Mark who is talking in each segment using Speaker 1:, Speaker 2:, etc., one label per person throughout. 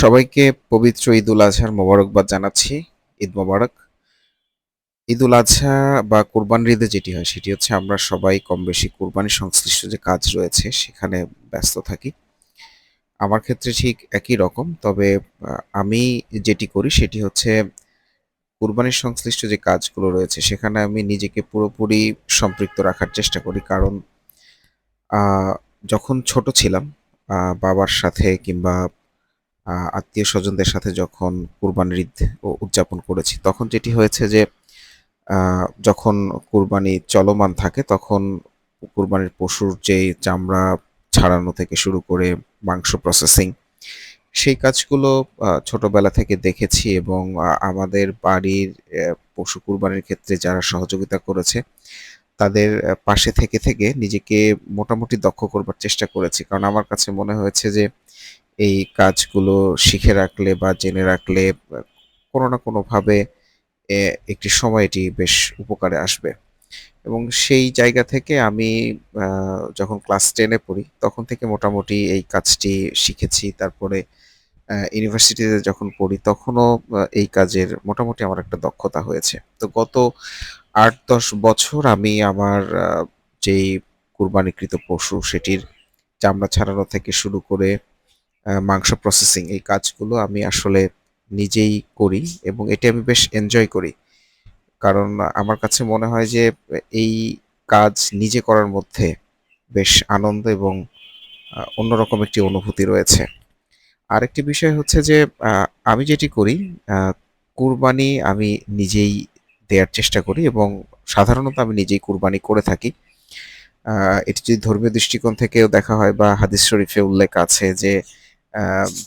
Speaker 1: সবাইকে পবিত্র ঈদুল আজহার মোবারকবাদ জানাচ্ছি। ঈদ মোবারক। ঈদুল আজহা বা কোরবানির ঈদে যেটি হয়, সেটি হচ্ছে আমরা সবাই কম বেশি কোরবানি সংশ্লিষ্ট যে কাজ রয়েছে, সেখানে ব্যস্ত থাকি। আমার ক্ষেত্রে ঠিক একই রকম, তবে আমি যেটি করি সেটি হচ্ছে কোরবানির সংশ্লিষ্ট যে কাজগুলো রয়েছে, সেখানে আমি নিজেকে পুরোপুরি সম্পৃক্ত রাখার চেষ্টা করি। কারণ যখন ছোট ছিলাম বাবার সাথে কিংবা আত্মীয় স্বজনদের সাথে যখন কুরবানির ঈদ উদযাপন করেছি, তখন যেটি হয়েছে যে যখন কুরবানি চলমান থাকে, তখন কুরবানির পশুর যে চামড়া ছাড়ানো থেকে শুরু করে মাংস প্রসেসিং সেই কাজগুলো ছোটবেলা থেকে দেখেছি এবং আমাদের বাড়ির পশু কুরবানির ক্ষেত্রে যারা সহযোগিতা করেছে, তাদের পাশে থেকে থেকে নিজেকে মোটামুটি দক্ষ করবার চেষ্টা করেছি। কারণ আমার কাছে মনে হয়েছে যে এই কাজগুলো শিখে রাখলে বা জেনে রাখলে, কোনো না কোনোভাবে একটি সময় এটি বেশ উপকারে আসবে। এবং সেই জায়গা থেকে আমি যখন ক্লাস টেনে পড়ি, তখন থেকে মোটামুটি এই কাজটি শিখেছি। তারপরে ইউনিভার্সিটিতে যখন পড়ি, তখনও এই কাজের মোটামুটি আমার একটা দক্ষতা হয়েছে। তো গত আট দশ বছর আমি আমার যেই কুরবানিকৃত পশু, সেটির চামড়া ছাড়ানো থেকে শুরু করে মাংস প্রসেসিং এই কাজগুলো আমি আসলে নিজেই করি এবং এটি আমি বেশ এনজয় করি। কারণ আমার কাছে মনে হয় যে এই কাজ নিজে করার মধ্যে বেশ আনন্দ এবং অন্যরকম একটি অনুভূতি রয়েছে। আরেকটি বিষয় হচ্ছে যে আমি যেটি করি কুরবানি আমি নিজেই দেওয়ার চেষ্টা করি এবং সাধারণত আমি নিজেই কুরবানি করে থাকি। এটি যদি ধর্মীয় দৃষ্টিকোণ থেকেও দেখা হয় বা হাদিস শরীফে উল্লেখ আছে যে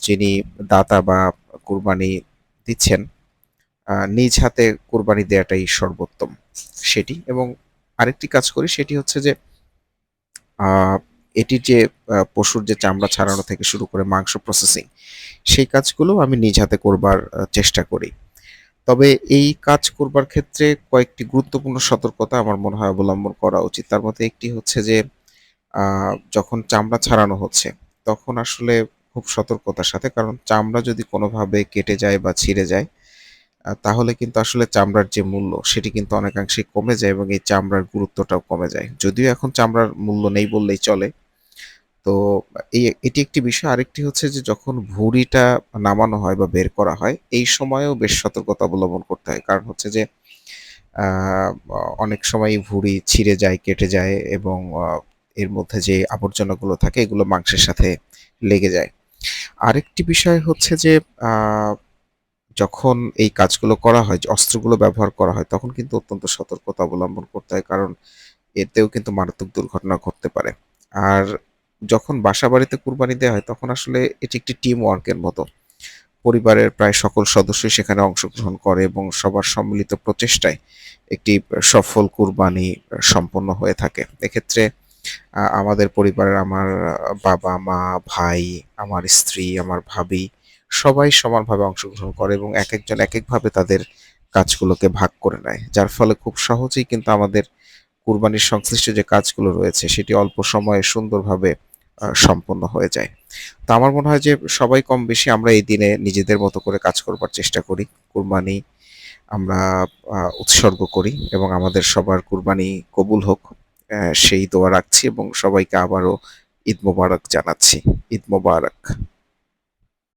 Speaker 1: যিনি দাতা বা কুরবানি দিচ্ছেন নিজ হাতে কুরবানি দেওয়াটাই সর্বোত্তম সেটি। এবং আরেকটি কাজ করি, সেটি হচ্ছে যে এটির যে পশুর যে চামড়া ছাড়ানো থেকে শুরু করে মাংস প্রসেসিং সেই কাজগুলো আমি নিজ হাতে করবার চেষ্টা করি। তবে এই কাজ করবার ক্ষেত্রে কয়েকটি গুরুত্বপূর্ণ সতর্কতা আমার মনে হয় অবলম্বন করা উচিত। তার মধ্যে একটি হচ্ছে যে যখন চামড়া ছাড়ানো হচ্ছে, তখন আসলে খুব সতর্কতার সাথে, কারণ চামড়া যদি কোনোভাবে কেটে যায় বা ছিঁড়ে যায় তাহলে কিন্তু আসলে চামড়ার যে মূল্য, সেটি কিন্তু অনেকাংশে কমে যায় এবং এই চামড়ার গুরুত্বটাও কমে যায়। যদিও এখন চামড়ার মূল্য নেই বললেই চলে। তো এই, এটি একটি বিষয়। আরেকটি হচ্ছে যে যখন ভুঁড়িটা নামানো হয় বা বের করা হয়, এই সময়েও বেশ সতর্কতা অবলম্বন করতে হয়। কারণ হচ্ছে যে অনেক সময় ভুঁড়ি ছিঁড়ে যায়, কেটে যায় এবং এর মধ্যে যে আবর্জনাগুলো থাকে, এগুলো মাংসের সাথে লেগে যায়। আরেকটি বিষয় হচ্ছে যে যখন এই কাজগুলো করা হয় অস্ত্রগুলো ব্যবহার করা হয়, তখন কিন্তু অত্যন্ত সতর্কতা অবলম্বন করতে হয়, কারণ এতেও কিন্তু মারাত্মক দুর্ঘটনা ঘটতে পারে। আর যখন বাসা বাড়িতে কুরবানি দেওয়া হয়, তখন আসলে এটি একটি টিম ওয়ার্কের মতো। পরিবারের প্রায় সকল সদস্যই সেখানে অংশগ্রহণ করে এবং সবার সম্মিলিত প্রচেষ্টায় একটি সফল কুরবানি সম্পন্ন হয়ে থাকে। এক্ষেত্রে আমাদের পরিবারের আমার বাবা, মা, ভাই, আমার স্ত্রী, আমার ভাবি সবাই সমানভাবে অংশগ্রহণ করে এবং এক একজন এক একভাবে তাদের কাজগুলোকে ভাগ করে নেয়। যার ফলে খুব সহজেই কিন্তু আমাদের কুরবানির সংশ্লিষ্ট যে কাজগুলো রয়েছে সেটি অল্প সময়ে সুন্দরভাবে সম্পন্ন হয়ে যায়। তো আমার মনে হয় যে সবাই কম বেশি আমরা এই দিনে নিজেদের মতো করে কাজ করবার চেষ্টা করি। কুরবানি আমরা উৎসর্গ করি এবং আমাদের সবার কুরবানি কবুল হোক। সেই দোয়া রাখছি এবং সবাইকে আবারও ঈদ মোবারক জানাচ্ছি। ঈদ মোবারক।